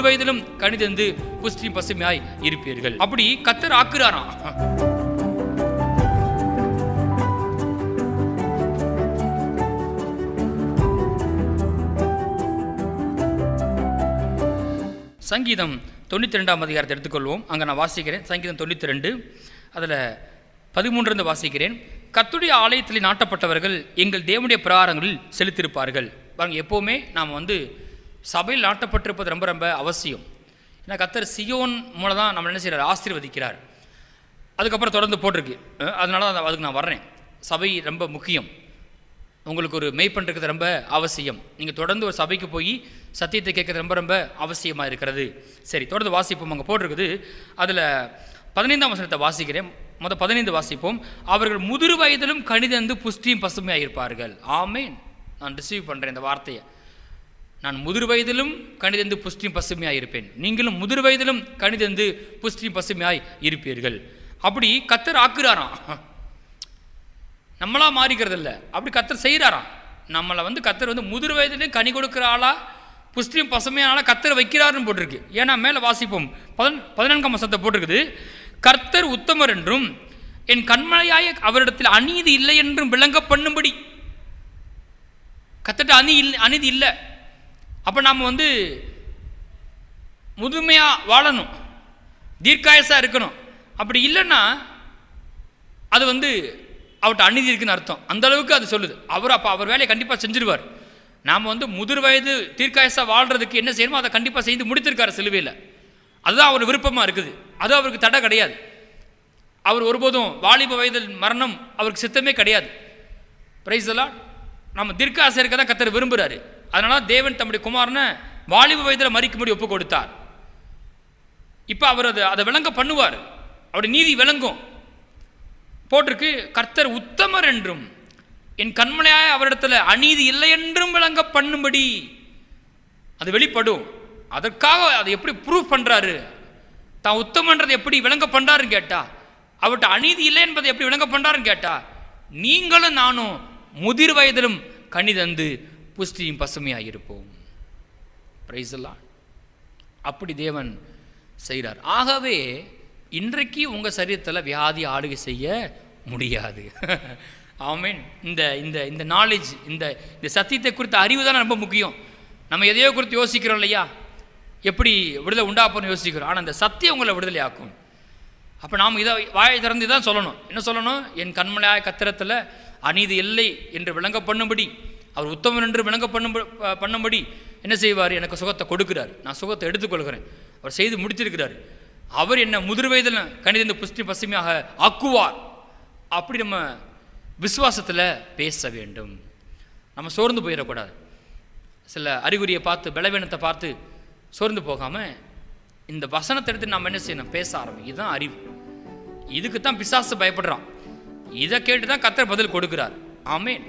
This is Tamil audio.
முதிர் வயதிலும் கணிதந்து புஷ்டி பசுமையாய் இருப்பீர்கள். அப்படி கத்தர் ஆக்குறாராம். சங்கீதம் தொண்ணூற்றி ரெண்டாம் அதிகாரத்தை எடுத்துக்கொள்வோம். அங்கே நான் வாசிக்கிறேன். சங்கீதம் தொண்ணூற்றி ரெண்டு அதில் பதிமூன்றிருந்து வாசிக்கிறேன். கத்துடைய ஆலயத்தில் நாட்டப்பட்டவர்கள் எங்கள் தேவனுடைய பிரகாரங்களில் செலுத்திருப்பார்கள். பாருங்கள் எப்போவுமே நாம் வந்து சபையில் நாட்டப்பட்டிருப்பது ரொம்ப ரொம்ப அவசியம். ஏன்னா கத்தர் சியோன் மூலம் தான் நம்ம என்ன செய்கிறார் ஆசீர்வதிக்கிறார். அதுக்கப்புறம் தொடர்ந்து போட்டிருக்கு. அதனால தான் அதுக்கு நான் வர்றேன். சபை ரொம்ப முக்கியம். உங்களுக்கு ஒரு மெய் இருக்கிறது ரொம்ப அவசியம். நீங்கள் தொடர்ந்து ஒரு சபைக்கு போய் சத்தியத்தை கேட்கறது ரொம்ப ரொம்ப அவசியமாக இருக்கிறது. சரி தொடர்ந்து வாசிப்போம். அங்கே போட்டிருக்குது. அதில் பதினைந்தாம் வசனத்தை வாசிக்கிறேன். மொதல் பதினைந்து வாசிப்போம். அவர்கள் முதிர் வயதிலும் கணிதந்து புஷ்டியும் பசுமையாக இருப்பார்கள் ஆமேன். நான் ரிசீவ் பண்ணுறேன் இந்த வார்த்தையை. நான் முதிர் வயதிலும் கணிதந்து புஷ்டியும் பசுமையாக இருப்பேன். நீங்களும் முதிர் வயதிலும் கணிதந்து புஷ்டியும் பசுமையாய் இருப்பீர்கள். அப்படி கத்தர் ஆக்குறாராம். நம்மளா மாறிக்கிறது இல்லை அப்படி கத்தர் செய்கிறாராம் நம்மளை வந்து கத்தர் வந்து முதிர் வயதிலையும் கனி கொடுக்குற ஆளா புஷ்டியும் பசுமையான கத்தர் வைக்கிறாருன்னு போட்டிருக்கு. ஏன்னா மேலே வாசிப்போம். பதன் பதினான்காம் வசத்தை போட்டிருக்குது. கர்த்தர் உத்தமர் என்றும் என் கண்மலையாய அவரிடத்தில் அநீதி இல்லை என்றும் விளங்க பண்ணும்படி. கத்தட்ட அநீ இல்லை அநீதி இல்லை. அப்போ நாம் வந்து முதுமையாக வாழணும். தீர்க்காயசாக இருக்கணும். அப்படி இல்லைன்னா அது வந்து அவர்கிட்ட அநீதி இருக்குன்னு அர்த்தம். அந்த அளவுக்கு அது சொல்லுது. அவர் அப்போ அவர் வேலையை கண்டிப்பாக செஞ்சிருவார். நாம் வந்து முதிர் வயது தீர்க்காயசாக வாழ்கிறதுக்கு என்ன செய்யணுமோ அதை கண்டிப்பாக செய்து முடித்திருக்காரு சிலுவையில். அதுதான் அவர் விருப்பமாக இருக்குது. அது அவருக்கு தடை கிடையாது. அவர் ஒருபோதும் வாலிப வயதில் மரணம் அவருக்கு சித்தமே கிடையாது. பிரைஸ் எல்லாம் நம்ம தீர்க்காசை இருக்க தான் கத்தர் விரும்புகிறாரு அதனால தேவன் தம்முடைய குமாரனை வாலிப வயதில் மறிக்கும்படி ஒப்பு கொடுத்தார். இப்போ அவர் அதை அதை விளங்க பண்ணுவார். அவருடைய நீதி விளங்கும். போட்டிருக்கு கர்த்தர் உத்தமர் என்றும் என் கண்மனையாய அவரிடத்தில் அநீதி இல்லை என்றும் விளங்க பண்ணும்படி அது வெளிப்படும். அதற்காக அதை எப்படி ப்ரூவ் பண்ணுறாரு தான் உத்தமன்றதை எப்படி விளங்க பண்ணுறாருன்னு கேட்டா அவர்கிட்ட அநீதி இல்லை என்பதை எப்படி விளங்க பண்ணுறாருன்னு கேட்டா நீங்களும் நானும் முதிர் வயதிலும் கனி தந்து புஷ்டியும் பசுமையாக இருப்போம் பிரைஸ் எல்லாம் அப்படி தேவன் செய்கிறார். ஆகவே இன்றைக்கு உங்கள் சரீரத்தில் வியாதி ஆளுகை செய்ய முடியாது. ஆமீன் இந்த இந்த இந்த நாலேஜ் இந்த இந்த சத்தியத்தை குறித்த அறிவு தானே ரொம்ப முக்கியம். நம்ம எதையோ குறித்து யோசிக்கிறோம் இல்லையா? எப்படி விடுதலை உண்டாப்போன்னு யோசிக்கிறோம். ஆனால் இந்த சத்தியம் உங்களை விடுதலை ஆக்கும் அப்போ நாம் இதை வாயை திறந்து தான் சொல்லணும். என்ன சொல்லணும்? என் கண்மலையாய கத்திரத்தில் அநீதி இல்லை என்று விளங்க பண்ணும்படி அவர் உத்தமன் என்று விளங்க பண்ணும் பண்ணும்படி என்ன செய்வார்? எனக்கு சுகத்தை கொடுக்கிறார். நான் சுகத்தை எடுத்துக்கொள்கிறேன். அவர் செய்து முடித்திருக்கிறார் அவர் என்ன முதிர் வயதில் கணிதந்த புஷ்டி பசுமையாக ஆக்குவார். அப்படி நம்ம விசுவாசத்தில் பேச வேண்டும். நம்ம சோர்ந்து போயிடக்கூடாது. சில அறிகுறியை பார்த்து பலவீனத்தை பார்த்து சோர்ந்து போகாமல் இந்த வசனத்தை எடுத்து நம்ம என்ன செய்யணும்? பேச ஆரம்பி இதுதான் அறிவு. இதுக்கு தான் பிசாசு பயப்படுறான். இதை கேட்டு தான் கத்தர் பதில் கொடுக்கிறார். ஆமேன்.